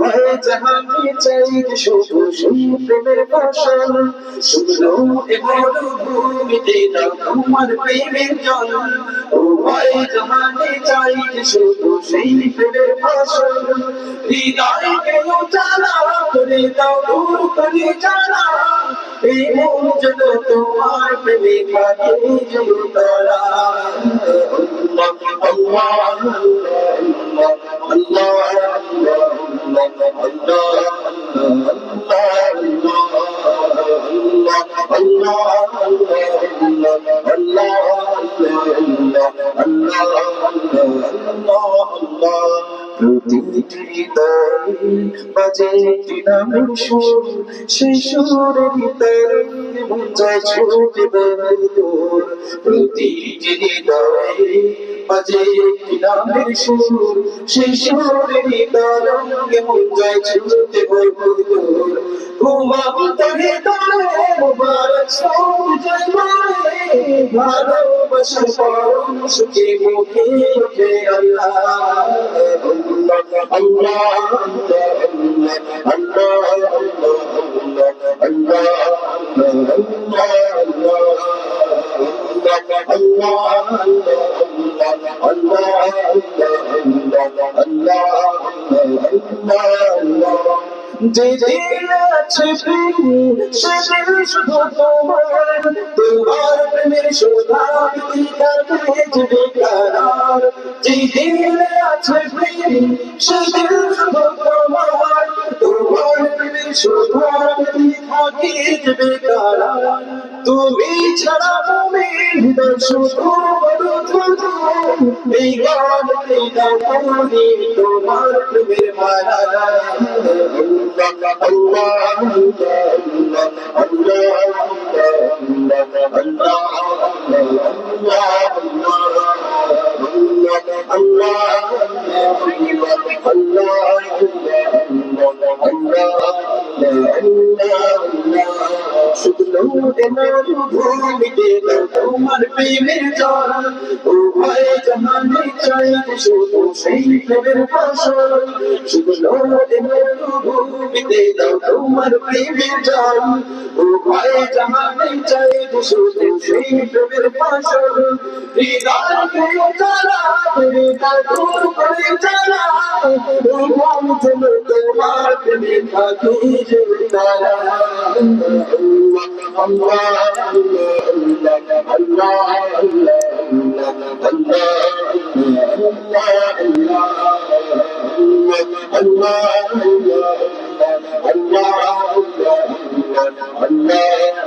উভয় জাহানে চাই যে শুধু সেই প্রেমের ফসল শুকনো এ মরুভূমিতে দাও তোমার প্রেমের জল উভয় জাহানে চাই যে শুধু সেই প্রেমের ফসল হৃদয়কে উজালা করে দাও দূর করে জানা এই মন যেন তোমার প্রেমে থাকে যেন তারা আল্লাহ আল্লাহ প্রতিটি হৃদয় বাজে নামের সুর, সেই সুরের মন যায় ছুটে ভিতর মন যায় ছুটে দূর ঘুমাতে হৃদয়ে মুবারক সব জয় মারে ভালোবাসা পরম সুখে মুখে ওঠে আল্লাহ আল্লাহ যে দিন আছে সেদিন শুধু তোমার। তোমার প্রেমের শোভা বিকাতে যে কারার যে দিন আছে প্রেম সেদিন শুধু তোমার। তুমি ছাড়া তোমার প্রেমের মালা اللہ তোমার প্রেমের জল শুধু প্রেমের প্রেমের জল উভয় জাহানে চাই শুধু সেই প্রেমের ফসল হৃদয়কে উজালা করে দাও তোমার প্রেমে থাকি যে তারা Allah